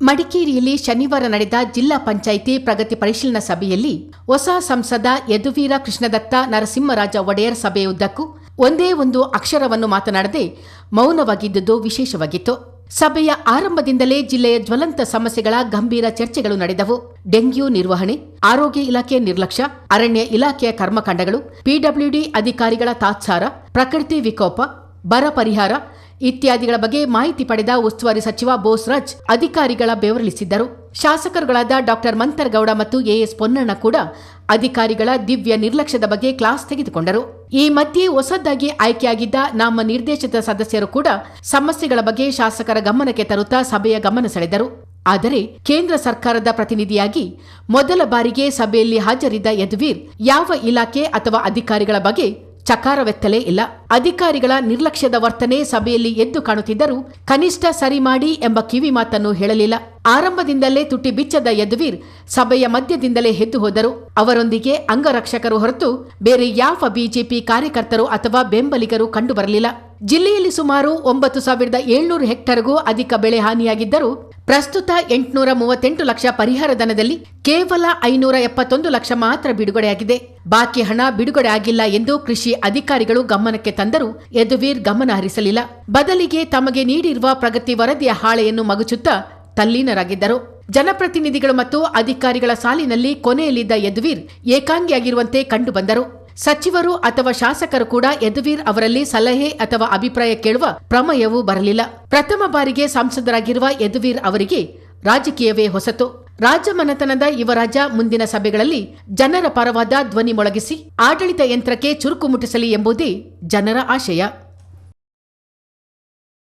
ಮಡಿಕೇರಿಯಲ್ಲಿ ಶನಿವಾರ ನಡೆದ ಜಿಲ್ಲಾ ಪಂಚಾಯಿತಿ ಪ್ರಗತಿ ಪರಿಶೀಲನಾ ಸಭೆಯಲ್ಲಿ ಹೊಸ ಸಂಸದ ಯದುವೀರ ಕೃಷ್ಣದತ್ತ ನರಸಿಂಹರಾಜ ಒಡೆಯರ್ ಸಭೆಯುದ್ದಕ್ಕೂ ಒಂದೇ ಒಂದು ಅಕ್ಷರವನ್ನು ಮಾತನಾಡದೆ ಮೌನವಾಗಿದ್ದುದು ವಿಶೇಷವಾಗಿತ್ತು. ಸಭೆಯ ಆರಂಭದಿಂದಲೇ ಜಿಲ್ಲೆಯ ಜ್ವಲಂತ ಸಮಸ್ಯೆಗಳ ಗಂಭೀರ ಚರ್ಚೆಗಳು ನಡೆದವು. ಡೆಂಗ್ಯೂ ನಿರ್ವಹಣೆ, ಆರೋಗ್ಯ ಇಲಾಖೆ ನಿರ್ಲಕ್ಷ್ಯ, ಅರಣ್ಯ ಇಲಾಖೆಯ ಕರ್ಮಕಾಂಡಗಳು, ಪಿಡಬ್ಲ್ಯೂಡಿ ಅಧಿಕಾರಿಗಳ ತಾತ್ಸಾರ, ಪ್ರಕೃತಿ ವಿಕೋಪ ಬರ ಪರಿಹಾರ ಇತ್ಯಾದಿಗಳ ಬಗ್ಗೆ ಮಾಹಿತಿ ಪಡೆದ ಉಸ್ತುವಾರಿ ಸಚಿವ ಬೋಸ್ರಾಜ್ ಅಧಿಕಾರಿಗಳ ಬೆವರಲಿಸಿದ್ದರು. ಶಾಸಕರುಗಳಾದ ಡಾಕ್ಟರ್ ಮಂತರ್ಗೌಡ ಮತ್ತು ಎಎಸ್ ಪೊನ್ನಣ್ಣ ಕೂಡ ಅಧಿಕಾರಿಗಳ ದಿವ್ಯ ನಿರ್ಲಕ್ಷ್ಯದ ಬಗ್ಗೆ ಕ್ಲಾಸ್ ತೆಗೆದುಕೊಂಡರು. ಈ ಮಧ್ಯೆ ಹೊಸದಾಗಿ ಆಯ್ಕೆಯಾಗಿದ್ದ ನಮ್ಮ ನಿರ್ದೇಶಿತ ಸದಸ್ಯರು ಕೂಡ ಸಮಸ್ಯೆಗಳ ಬಗ್ಗೆ ಶಾಸಕರ ಗಮನಕ್ಕೆ ತರುತ್ತಾ ಸಭೆಯ ಗಮನ ಸೆಳೆದರು. ಆದರೆ ಕೇಂದ್ರ ಸರ್ಕಾರದ ಪ್ರತಿನಿಧಿಯಾಗಿ ಮೊದಲ ಬಾರಿಗೆ ಸಭೆಯಲ್ಲಿ ಹಾಜರಿದ್ದ ಯದುವೀರ್ ಯಾವ ಇಲಾಖೆ ಅಥವಾ ಅಧಿಕಾರಿಗಳ ಬಗ್ಗೆ ಚಕಾರವೆತ್ತಲೇ ಇಲ್ಲ. ಅಧಿಕಾರಿಗಳ ನಿರ್ಲಕ್ಷ್ಯದ ವರ್ತನೆ ಸಭೆಯಲ್ಲಿ ಎದ್ದು ಕಾಣುತ್ತಿದ್ದರೂ ಕನಿಷ್ಠ ಸರಿ ಮಾಡಿ ಎಂಬ ಕಿವಿ ಮಾತನ್ನು ಹೇಳಲಿಲ್ಲ. ಆರಂಭದಿಂದಲೇ ತುಟಿ ಬಿಚ್ಚದ ಯದುವೀರ್ ಸಭೆಯ ಮಧ್ಯದಿಂದಲೇ ಎದ್ದು ಹೋದರು. ಅವರೊಂದಿಗೆ ಅಂಗರಕ್ಷಕರು ಹೊರತು ಬೇರೆ ಯಾವ ಬಿಜೆಪಿ ಕಾರ್ಯಕರ್ತರು ಅಥವಾ ಬೆಂಬಲಿಗರು ಕಂಡುಬರಲಿಲ್ಲ. ಜಿಲ್ಲೆಯಲ್ಲಿ ಸುಮಾರು ಒಂಬತ್ತು ಸಾವಿರದ ಏಳ್ನೂರು ಹೆಕ್ಟರ್ಗೂ ಅಧಿಕ ಬೆಳೆ ಹಾನಿಯಾಗಿದ್ದರೂ ಪ್ರಸ್ತುತ ಎಂಟುನೂರ ಮೂವತ್ತೆಂಟು ಲಕ್ಷ ಪರಿಹಾರ ಧನದಲ್ಲಿ ಕೇವಲ ಐನೂರ ಎಪ್ಪತ್ತೊಂದು ಲಕ್ಷ ಮಾತ್ರ ಬಿಡುಗಡೆಯಾಗಿದೆ. ಬಾಕಿ ಹಣ ಬಿಡುಗಡೆ ಆಗಿಲ್ಲ ಎಂದು ಕೃಷಿ ಅಧಿಕಾರಿಗಳು ಗಮನಕ್ಕೆ ತಂದರೂ ಯದುವೀರ್ ಗಮನ ಹರಿಸಲಿಲ್ಲ ಬದಲಿಗೆ ತಮಗೆ ನೀಡಿರುವ ಪ್ರಗತಿ ವರದಿಯ ಹಾಳೆಯನ್ನು ಮಗುಚುತ್ತಾ ತಲ್ಲೀನರಾಗಿದ್ದರು. ಜನಪ್ರತಿನಿಧಿಗಳು ಮತ್ತು ಅಧಿಕಾರಿಗಳ ಸಾಲಿನಲ್ಲಿ ಕೊನೆಯಲ್ಲಿದ್ದ ಯದುವೀರ್ ಏಕಾಂಗಿಯಾಗಿರುವಂತೆ ಕಂಡುಬಂದರು. ಸಚಿವರು ಅಥವಾ ಶಾಸಕರು ಕೂಡ ಯದುವೀರ್ ಅವರಲ್ಲಿ ಸಲಹೆ ಅಥವಾ ಅಭಿಪ್ರಾಯ ಕೇಳುವ ಪ್ರಮೇಯವೂ ಬರಲಿಲ್ಲ. ಪ್ರಥಮ ಬಾರಿಗೆ ಸಂಸದರಾಗಿರುವ ಯದುವೀರ್ ಅವರಿಗೆ ರಾಜಕೀಯವೇ ಹೊಸತು. ರಾಜಮನೆತನದ ಯುವರಾಜ ಮುಂದಿನ ಸಭೆಗಳಲ್ಲಿ ಜನರ ಪರವಾದ ಧ್ವನಿ ಮೊಳಗಿಸಿ ಆಡಳಿತ ಯಂತ್ರಕ್ಕೆ ಚುರುಕು ಮುಟ್ಟಿಸಲಿ ಎಂಬುದೇ ಜನರ ಆಶಯ.